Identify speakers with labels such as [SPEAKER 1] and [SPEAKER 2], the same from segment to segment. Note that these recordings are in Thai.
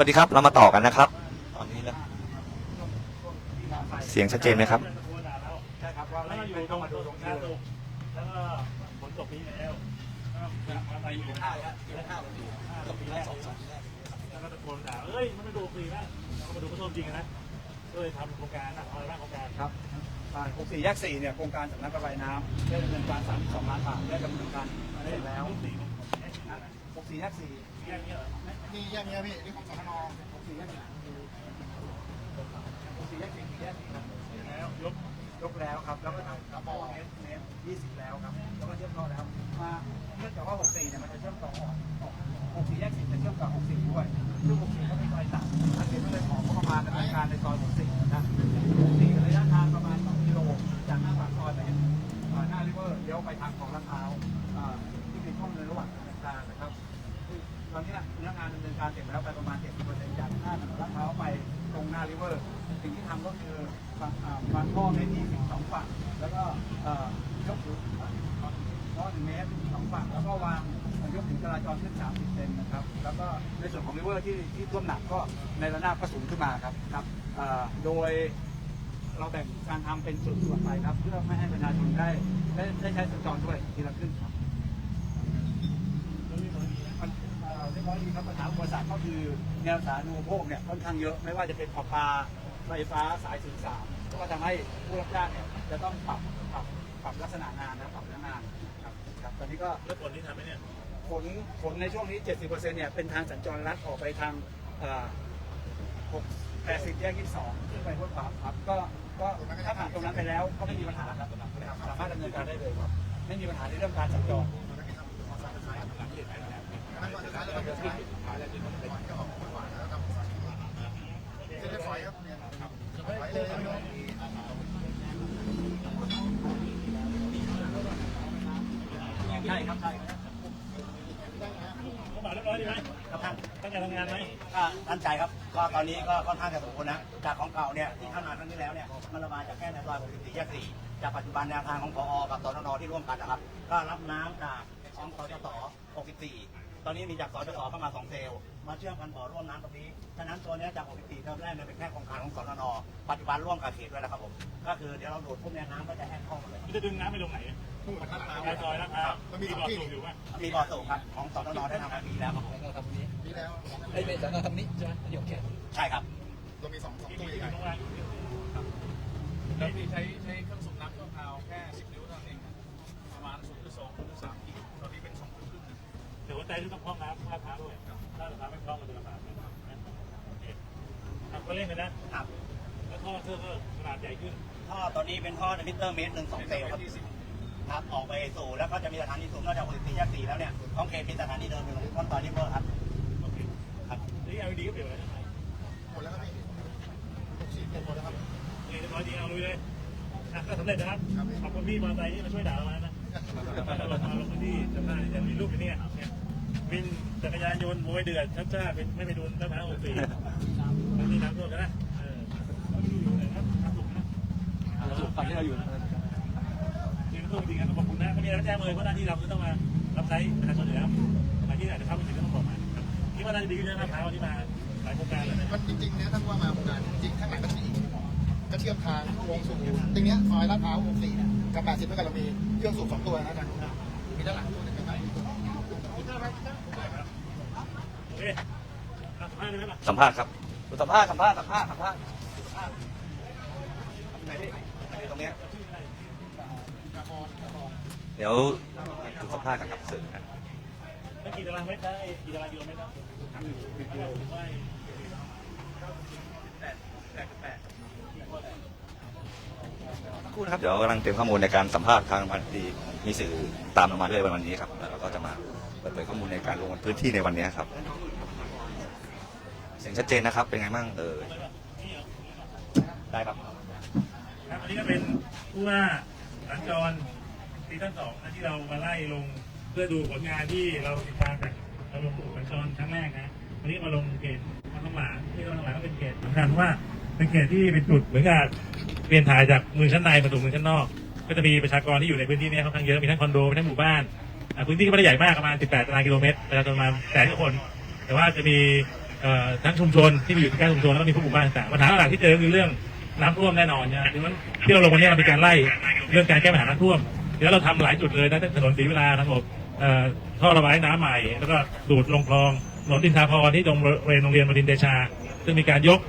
[SPEAKER 1] สวัสดีครับ เรามาต่อกันนะครับ ตอนนี้นะเสียงชัดเจนไหมครับ
[SPEAKER 2] ใช่ครับว่า
[SPEAKER 3] แล้ว
[SPEAKER 2] ไม่
[SPEAKER 3] ก็อยู่
[SPEAKER 2] ไม่
[SPEAKER 3] ต
[SPEAKER 2] ต้
[SPEAKER 3] ร
[SPEAKER 2] อง
[SPEAKER 3] ง
[SPEAKER 2] มาดูตรง
[SPEAKER 3] ห
[SPEAKER 2] นี้
[SPEAKER 3] น้า
[SPEAKER 2] เล
[SPEAKER 3] ตุ
[SPEAKER 2] ย
[SPEAKER 3] กแล้วก็ฝนตกนี้แล้วแล้วก็อะไรอยู่ข้าวแล้วข้าวอยู่ข้าวปีแรกแล้วก็ตะโกนด่าเอ้ยมันไม่ดูฟรีนะเราก็มาดูผู้ชมจริงนะก็เลยทำโครงการนะอะไรบ้างโครงการ
[SPEAKER 2] ครับอ่า64แยก4เนี่ยโครงการสำนักระบายน้ำได้ดำเนินการ32ล้านบาทได้ดำเนินการเสร็จแล้ว
[SPEAKER 3] รุ่นสี่
[SPEAKER 2] 64แยก4
[SPEAKER 3] แยกนี้เหรอ
[SPEAKER 4] นี่แยกนี้พี่นี่ของสน
[SPEAKER 2] 64แยก4 64แยก4แยก4ครับ
[SPEAKER 3] แล้วยก
[SPEAKER 2] ยกแล้วครับ แล้วก็ทำกระบอกเมตรเมตร20แล้วครับ แล้วก็เชื่อมต่อแล้ว มาเนื่องจากว่า64เนี่ยมันจะเชื่อมต่อออกออก64แยก4จะเชื่อมต่อ64ด้วยซึ่ง64ก็มีซอยตัดอันนี้ก็เลยขอากหน้าลาดพร้าวไปตรงหน้าริเวอร์สิ่งที่ทำก็คือวางอ่าวางท่อเมตรยี่สองฝั่งแล้วก็เอ่อยกถึงท่อหนึ่งเมตรสองฝั่งแล้วก็วางยกถึงจราจรขึ้นสามสิบเซนนะครับ แล้วก็ในส่วนของริเวอร์ที่ที่ท่วมหนักก็ในระนาบก็สูงขึ้นมาครับครับเอ่อโดยเราแบ่งการทำเป็นส่วนๆไปครับ เพื่อไม่ให้ประชาชนได้ได้ได้ใช้สัญจรด้วยทีละครึ่งครับ มันเอ่อเรียบร้อยดีครับปัญหาอุปสรร คก็คือแนวสาธารณูปโภคเนี่ยค่อนข้างเยอะไม่ว่าจะเป็นประปาไฟฟ้าสายสื่อสารก็ทำให้ผู้รับจ้างเนี่ยจะต้องปรับปรับปรับลักษณะงานนะปรับเนื้องานครับครับตอนนี้ก็
[SPEAKER 3] แล้วฝนที่ทำไหมเนี่ย
[SPEAKER 2] ผลผลในช่วงนี้ 70%เนี่ยเป็นทางสัญจรลัดออกไปทางเอ่อ6 80แยก22ขึ้นไปห้วยขวางครับก็ก็ถ้าผ่านตรงนั้นไปแล้วก็ไม่มีปัญหาครับสามารถดำเนินการได้เลยครับไม่มีปัญหาในเรื่องการสัญจร
[SPEAKER 4] นั่ครับ
[SPEAKER 2] ใช่ครับใช่
[SPEAKER 3] เขาบเรียบร้อยดีไหมตั้งใจทำงานไหม
[SPEAKER 5] ก็ตั้งใจครับ ก็ตอนนี้ก็ค่อนข้างจะสมบูรณ์นะ จากของเก่าเนี่ยที่เข้ามาครั้งที่แล้วเนี่ย มันระบายจากแค่ในซอย64แยก4จากปัจจุบันแนวทางของพอกับสนนที่ร่วมกันนะครับ ก็รับน้ำจากของสจส 64 ตอนนี้มีจากสจสเข้ามา2เซลล์มาเชื่อมกันบ่อร่วมน้ำตรงนี้ ฉะนั้นตัวเนี้ยจาก 64เทอมแรกเนี่ยเป็นแค่โครงการของสนปัจจุบันร่วมกับเขตด้วยนะครับผม ก็คือเดี๋ยวเราดูดปุ๊บเนี่ยน้ำก็จะแห้งเข้ามาเลย
[SPEAKER 3] มันจะดึงน้ำไปลงไหน
[SPEAKER 4] ทุ่งกระทะเตา
[SPEAKER 3] ในซอยลาดพร้าวมีบ่อสูบอยู่ป่ะ
[SPEAKER 5] มีบ่อสูบครับ ของสนได้ทำมาปีแล้วครับผม
[SPEAKER 4] ปีแล้ว
[SPEAKER 6] ไอ้เป็นสารทำนี้ใช่ไหมประโยคแค่
[SPEAKER 5] ใช่ครับ
[SPEAKER 4] เรามีสองสอง
[SPEAKER 3] ที่
[SPEAKER 4] ตู้
[SPEAKER 3] มี
[SPEAKER 4] ใหญ่
[SPEAKER 3] ตรงกลาง
[SPEAKER 7] แล้วพี่ใช้ใช้เครื่องสู
[SPEAKER 3] ใจที่ต้องพร่องน้ำลาท้าด้วยลาดพร้าไม่พร่องมันจะลำบากโอเคทำก็เล่นกันนะครับ แล้วท่อเสื้อก็ขนาดใหญ่ขึ้น
[SPEAKER 5] ท่อตัวนี้เป็นท่อในมิเตอร์เมตรหนึ่งสองเซลล์ครับครับออกไปสู่แล้วก็จะมีสถานีสูบนอกจาก64แยก4แล้วเนี่ยของเขตมีสถานีเดิมอยู่ตรงต้นตอนริเวอร์ครับ
[SPEAKER 3] โอเค
[SPEAKER 5] ครับ
[SPEAKER 3] นี่ LED ก็เปลี่ยนไปแล้ว
[SPEAKER 4] หมดแล้วครับพี่หกสิบหมดแล้วครับ
[SPEAKER 3] เรียบร้อยดีเอาลุยเลยอะก็สำเร็จนะครับขอบคุณพี่มอเตอร์ไซค์ที่มาช่วยด่าเรานะเราลงมาลงพื้นที่จำได้ยังมีรูปอยู่เนี่ยเนี่ย วินจักรยานยนต์โวยเดือดชัดจ้าเป็นไม่ไปดูน้ำพร้าวหกสี่มันมีน้ำท่วมกันนะเออเราอยู่ไหนครับน้ำสุกนะ
[SPEAKER 6] สุดฝั่งที่เราอยู่
[SPEAKER 3] จริงๆต้องจริงๆขอบคุณนะก็มีอะไรแจ้งเลยเพราะหน้าที่เราคือต้องมารับใช้ประชาชนอยู่แล้วมาที่ไหนจะเข้าไปถึงก็ต้องบอกมาคิดว่าน่าจะดีขึ้นนะมะพร้าวที่มาหลายโครงการเลย
[SPEAKER 4] มันจริงๆเนี่ยท่านว่ามาโครงการจริงข้างหลังก็จะมีอีกก็เชื่อมทางวงสู่ตรงเนี้ยซอยลาดพร้าว64เนี่ยกับ80ด้วยกันเรามีเครื่องสูบสองตัวนะอาจารย์มีด้านหลังตัวหนึงนะครับ
[SPEAKER 3] โอเคอะ สัมภาษณ์ได้ไหมล่ะ
[SPEAKER 1] สัมภาษณ์ครับ
[SPEAKER 2] สัมภาษณ์สัมภาษณ์สัมภาษณ์สัมภาษณ์ไหนพี่ไหนตรงเนี้ย
[SPEAKER 1] เดี๋ยวสัมภาษณ์กันครับสื่อนะ
[SPEAKER 3] แล้วกี่ตารางเมตรได้กี่ตารางกิโลเมตรนะไม่
[SPEAKER 1] ครู่นะครับเดี๋ยวกำลังเตรียมข้อมูลในการสัมภาษณ์ทางมันดีมีสื่อตามเรามาด้วยวันนี้ครับแล้วเราก็จะมาเปิดเผยข้อมูลในการลงพื้นที่ในวันนี้ครับ เสียงชัดเจนนะครับ เป็นไงบ้างเออได้ครับ
[SPEAKER 3] ครับอันนี้ก็เป็นผู้ว่าสัญจรซีซั่นสองนะที่เรามาไล่ลงเพื่อดูผลงานที่เราติดตามจากเราลงสู่สัญจรครั้งแรกนะวันนี้มาลงเขตมันต้องหลานที่มันต้องหลานก็เป็นเขตสำคัญเพราะว่าเป็นเขตที่เป็นจุดเหมือนกับเปลี่ยนถ่ายจากเมืองชั้นในมาสู่เมืองชั้นนอก ก็จะมีประชากรที่อยู่ในพื้นที่นี้ค่อนข้างเยอะมีทั้งคอนโดมีทั้งหมู่บ้านอะพื้นที่ก็ไม่ได้ใหญ่มากประมาณ 18 ตารางกิโลเมตรประชากรประมาณแสนกว่าคน แต่ว่าจะมี ทั้งชุมชนที่อยู่ใกล้ชุมชนแล้วก็มีผู้ปลูกบ้านต่างปัญหาหลักที่เจอคือเรื่องน้ำท่วมแน่นอนนะดังนั้นที่เราลงวันนี้เรามีการไล่เรื่องการแก้ปัญหาน้ำท่วมแล้วเราทำหลายจุดเลยนะถนนศรีเวลาทั้งหมดท่อระบายน้ำใหม่ แล้วก็ดูดลงคลองถนนดินทาพรที่ตรงบริเวณโรงเรียนบดินทรเดชา ซึ่งมีการยก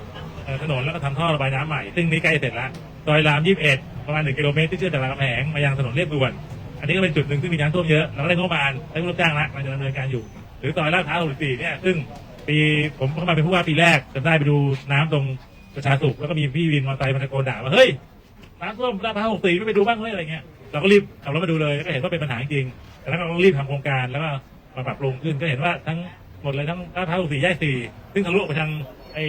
[SPEAKER 3] ถนนแล้วก็ทำท่อระบายน้ำใหม่ ซึ่งนี่ใกล้เสร็จแล้วซอยราม 21 ประมาณ 1 กิโลเมตรที่เชื่อมจากรามคำแหงมายังถนนเรียบด่วน อันนี้ก็เป็นจุดหนึ่งที่มีน้ำท่วมเยอะเราก็ได้งบประมาณได้รับจ้างละมันจะดำเนินการอยู่ หรือซอยลาดพร้าว64เนี่ยซึ่ง ปีผมเข้ามาเป็นผู้ว่าปีแรกจำได้ไปดูน้ำตรงประชาสุขแล้วก็มีพี่วินมอเตอร์ไซค์มาตะโกนด่าว่าเฮ้ยน้ำท่วมลาพร้าว64ไม่ไปดูบ้างเฮ้ยอะไรเงี้ยเราก็รีบขับรถมาดูเลยก็เห็นว่าเป็นปัญหาจริงแต่แล้วก็รีบทำโครงการแล้วก็มาปรับปรุงขึ้นก็เห็นว่าทั้งหมดเลยทั้งลาดพร้าว64แยก4ซึ่งทะลุไปทางไอ้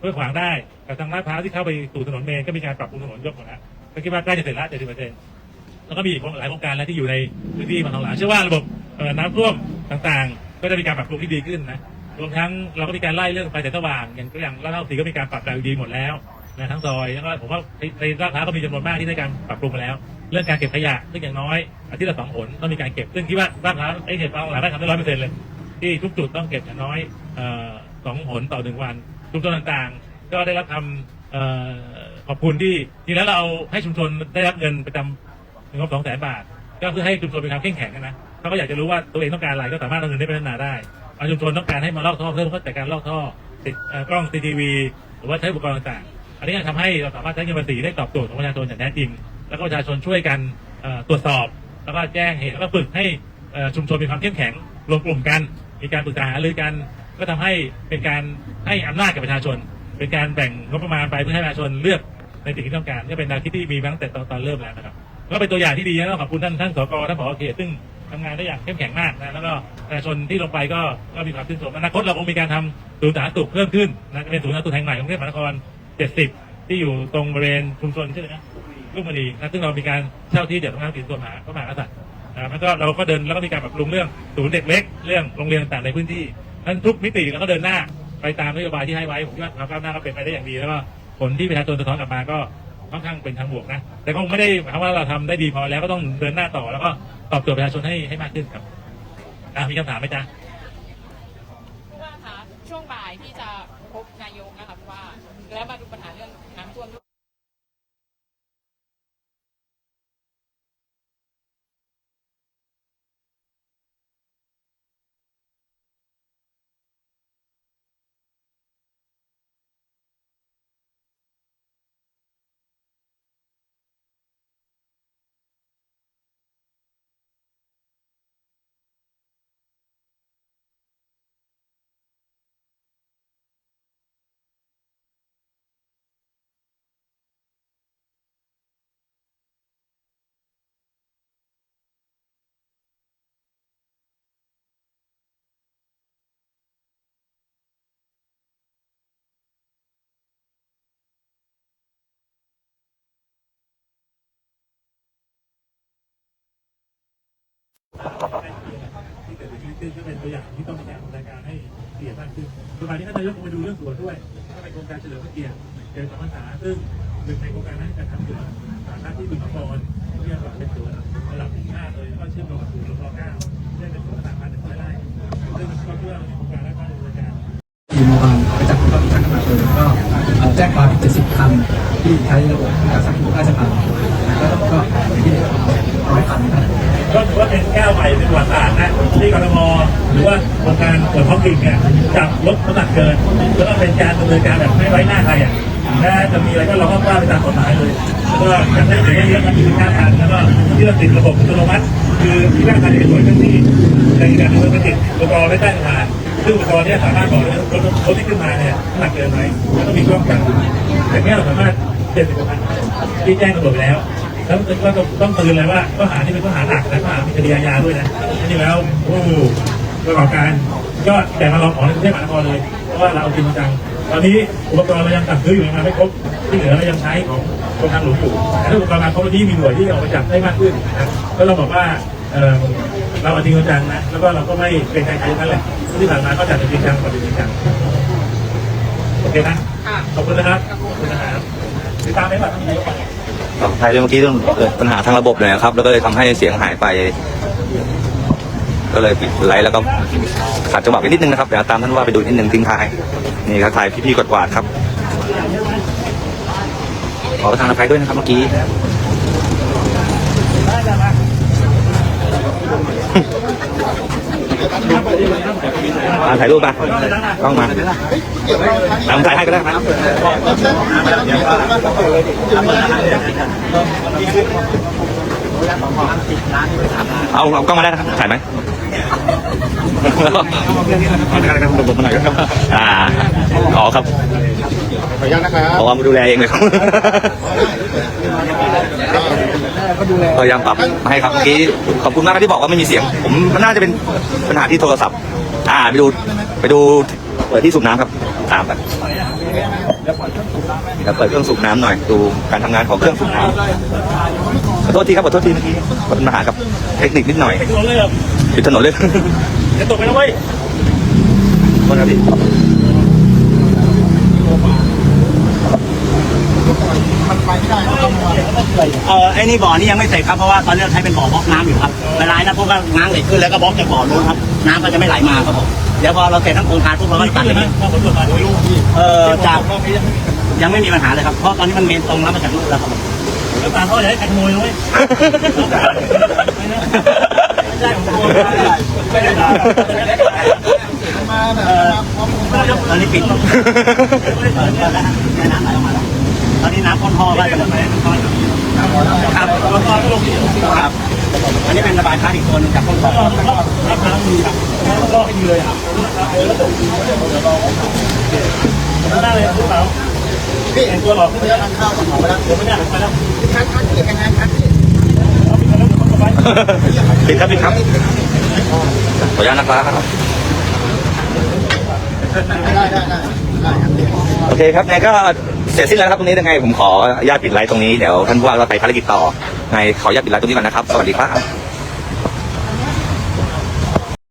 [SPEAKER 3] ห้วยขวางได้กับทางลาดพร้าวที่เข้าไปสู่ถนนเมนก็มีการปรับปรุงถนนยกหมดแล้วก็คิดว่าใกล้จะเสร็จแล้ว70%แล้วก็มีอีกหลายโครงการแล้วที่อยู่ในพื้นที่บางทองหลางเชื่อว่าระบบน้ำท่วมต่างๆ ก็จะมีการปรับปรุงที่ดีขึ้นนะ รวมทั้งเราก็มีการไล่เรื่องไฟแสงสว่างอย่างตัวอย่างลาดพร้าวสีก็มีการปรับ LED หมดแล้วนะทั้งซอยแล้วก็ผมว่าในในลาดพร้าวก็มีจำนวนมากที่ได้การปรับปรุงมาแล้ว เรื่องการเก็บขยะซึ่งอย่างน้อยอาทิตย์ละสองหนต้องมีการเก็บซึ่งคิดว่าลาดพร้าวไอ้เหตุกาหลายได้ทำได้ร้อยเปอร์เซ็นต์เลย ที่ทุกจุดต้องเก็บอย่างน้อยเอ่อสองหนต่อหนึ่งวันชุมชนต่างๆ ก็ได้รับคำขอบคุณที่ทีแล้วเราให้ชุมชนได้รับเงินประจำงบสองแสนบาท ก็คือให้ชุมชนมีความเข้มแข็งนะเขาก็อยากจะรู้ว่าตัวเองต้องการอะไรก็สามารถเอาเงินได้พัฒนาได้ ชุมชนต้องการให้มาลอกท่อเพิ่มก็จัดการลอกท่อติดกล้อง CCTV หรือว่าใช้อุปกรณ์ต่างๆ อันนี้จะทำให้เราสามารถใช้เงินภาษีได้ตอบโจทย์ของประชาชนอย่างแท้จริง แล้วก็ประชาชนช่วยกันตรวจสอบ แล้วก็แจ้งเหตุแล้วก็ฝึกให้ชุมชนมีความเข้มแข็งรวมกลุ่มกัน มีการปรึกษาหรือกันก็ทำให้เป็นการให้อำนาจกับประชาชน เป็นการแบ่งงบประมาณไปเพื่อให้ประชาชนเลือกในสิ่งที่ต้องการนี่เป็นแนวคิดที่มีมาตั้งแต่ตอนเริ่มแล้วนะครับก็เป็นตัวอย่างที่ดีนะขอบคุณท่านท่านสกท่านผอเขตซึ่ง ทำงานได้อย่างเข้มแข็งมากนะแล้วก็ประชาชนที่ลงไปก็ก็มีความชื่นชมอนาคตเราคงมีการทำศูนย์สาธารณสุขเพิ่มขึ้นนะเป็นศูนย์สาธารณสุขแห่งใหม่ของกรุงเทพมหานคร 70 ที่อยู่ตรงบริเวณชุมชนชื่ออะไรนะลูกมณีนะซึ่งเรามีการเช่าที่เดี๋ยวทำงานติดตัวมหาพระมหากษัตริย์นะแล้วก็เราก็เดินแล้วก็มีการปรับปรุงเรื่องศูนย์เด็กเล็กเรื่องโรงเรียนต่างๆในพื้นที่นั้นทุกมิติเราก็เดินหน้าไปตามนโยบายที่ให้ไว้ผมคิดว่าความก้าวหน้าก็เป็นไปได้อย่างดีแล้วก็ผลที่ประชาชนสะท้อนกลับมาก็ค่อนข้างเป็นทางบวกนะ แต่ก็คงไม่ได้หมายความว่าเราทำได้ดีพอแล้วก็ต้องเดินหน้าต่อแล้วก็ ตอบโจทย์ประชาชนให้ให้มากขึ้นครับอะมีคำถามไหมจ๊ะ
[SPEAKER 8] ผู้ว่าคะช่วงบ่ายที่จะพบนายกนะคะผู้ว่าแล้วมาดูปัญหาเรื่อง ที่
[SPEAKER 3] เกิดในชีวิตก็เป็นตัวอย่างที่ต้องมีการดำเนินการให้เปลี่ยนมากขึ้นประมาณนี้ท่านนายกคงไปดูเรื่องสวนด้วยก็เป็นโครงการเฉลิมพระเกียรติเดือนสองพรรษาซึ่งหนึ่งในโครงการนั้นจะทำสวนสาธารณะที่บึงนครเรียกว่าเป็นสวนระดับที่ห้าเลยแล้วก็เชื่อมโยงกับศูนย์รพเก้าได้เป็นสวนขนาดพันหนึ่งร้อยไร่ซึ่งก็เพื่อโครงการและการดำเนินการ
[SPEAKER 6] มีมบายไปจับก็มีการกำหนดเลยก็แจ้งความ70คันที่ใช้ระบบการสั่งผู้ราชการแล้วก็อย่างที่ร้อยคันนะครับ
[SPEAKER 3] ก็ถือว่าเป็นแก้วใหม่เป็นประวัติศาสตร์นะที่กรทมหรือว่าโครงการส่วนท้องถิ่นเนี่ยจับลดน้ำหนักเกิน แล้วก็เป็นการดำเนินการแบบไม่ไว้หน้าใครอะถ้าจะมีอะไรก็เราก็ว่าไปตามกฎหมายเลยแล้วก็การได้เสียเยอะๆก็คือห้าพันแล้วก็ที่เราติดระบบอัตโนมัติ คือที่ร่างกายเป็นหน่วยเครื่องที่ในการดำเนินการติดอุปกรณ์ไม่ใต้สะพานซึ่งอุปกรณ์นี้สามารถบอกได้ว่ารถรถที่ขึ้นมาเนี่ยน้ำหนักเกินไหมแล้วก็มีกล้องจับแต่เนี้เราสามารถเป็นสิบกว่าพันที่แจ้งตำรวจไปแล้ว แล้วก็ต้องเตือนเลยว่าข้อหาที่เป็นข้อหาหนักและข้อหามีคดีอาญาด้วยนะนี่แล้ว โอ้ประกอบการก็แต่มาลองของในกรุงเทพมหานครเลยเพราะว่าเราเอาจริงเอาจังตอนนี้อุปกรณ์เรายังสั่งซื้ออยู่มาไม่ครบที่เหลือเรายังใช้ของกรมทางหลวงอยู่แต่ถ้าอุปกรณ์มาครบที่มีหน่วยที่เอาไปจับได้มากขึ้นนะก็เราบอกว่าเออเราเอาจริงเอาจังนะแล้วก็เราก็ไม่เป็นใครใครนั่นแหละที่ผ่านมาก็จัดเป็นจริงจังกว่าจริงจังโอเคนะขอบคุณนะครับขอบคุณนะครับติดตามได้แบบนี้
[SPEAKER 1] ขออภัยด้วยเมื่อกี้เรื่องเกิดปัญหาทางระบบเลยนะครับ แล้วก็เลยทำให้เสียงหายไป ก็เลยปิดไลฟ์แล้วก็ขาดจังหวะไปนิดนึงนะครับเดี๋ยวตามท่านว่าไปดูนิดนึงทิ้งท้ายนี่ครับถ่ายพี่ๆกดกวาดๆครับขอประทานอภัยด้วยนะครับเมื่อกี้ อ่าถ่ายรูปมาต้องมาตามถ่ายให้ก็ได้ครับเอาเอากล้องมาได้นะครับถ่ายไหมเอาได้ครับผมมาหน่อยครับอ่าอ๋อครับ
[SPEAKER 4] ขออนุญาตนะครับ
[SPEAKER 1] เอามาดูแลเองเลยครับพยายามปรับมาให้ครับเมื่อกี้ขอบคุณมากครับที่บอกว่าไม่มีเสียง ผมมันน่าจะเป็นปัญหาที่โทรศัพท์ อ่าไปดูไปดูเปิดที่สูบน้ำครับ ตามไปแล้วเปิดเครื่องสูบน้ำหน่อย ดูการทำงานของเครื่องสูบน้ำขอโทษทีครับขอโทษทีเมื่อกี้มีปัญหากับเทคนิคนิดหน่อย
[SPEAKER 3] ถนนเลยเหรอ
[SPEAKER 1] ปิดถนนเลย
[SPEAKER 3] จะตกไปแล้วเว้ย
[SPEAKER 1] โทษครับพี่
[SPEAKER 4] มันไปไม่ได้ต้องมา
[SPEAKER 5] เออไอ้นี่บ่อนี่ยังไม่เสร็จครับเพราะว่าตอนนี้เราใช้เป็นบ่อบล็อกน้ำอยู่ครับเวลานะพวกก็ง้างเหล็กขึ้นแล้วก็บล็อกจากบ่อนู้นครับ น้ำก็จะไม่ไหลมาครับผมเดี๋ยวพอเราเสร็จทั้งโครงการปุ๊บเราก็ตัดเลย
[SPEAKER 3] พอผลตรวจมาดูลูก
[SPEAKER 5] เออจากยังไม่มีปัญหาเลยครับเพราะตอนนี้มันเมนตรงแล้วมาจากนู้นแล้วครับผม
[SPEAKER 3] แล้วตาเขาอย่าให้ใครขโมยนะเว้ยไม่ได้ผมขโมยไม่ได้
[SPEAKER 4] มาแบบมาพร้อม
[SPEAKER 5] ตอนนี้ปิดแม่น้ำไหลออกมาแล้วตอนนี้น้ำพ้นท่อก็จะหมดครับครับ อันนี้เป็นระบายน้ำอีกตัวนึงจากต้นต่อ
[SPEAKER 3] รับน้ำมีครับก็ให้ดีเลยอะได้เลยคุณเปล่า
[SPEAKER 4] พี่
[SPEAKER 3] แต่งตัวหลอก
[SPEAKER 4] เดี๋ยวทานข้าวกับหมอไปแล้ว
[SPEAKER 3] ผมไม่ได้ไปแล้ว
[SPEAKER 4] คัดคัดเดี๋ยวแข่งคัดพี่
[SPEAKER 3] เอาไปแล้วเขาก็ไป
[SPEAKER 1] ปิดครับปิดครับขออนุญาตนะครับ
[SPEAKER 4] ได้ได้ได้
[SPEAKER 1] โอเคครับไงก็ เสร็จสิ้นแล้วครับตรงนี้ยังไงผมขออนุญาตปิดไลฟ์ตรงนี้เดี๋ยวท่านผู้ว่าเราไปภารกิจต่อไงขออนุญาตปิดไลฟ์ตรงนี้ก่อนนะครับ สวัสดีครับ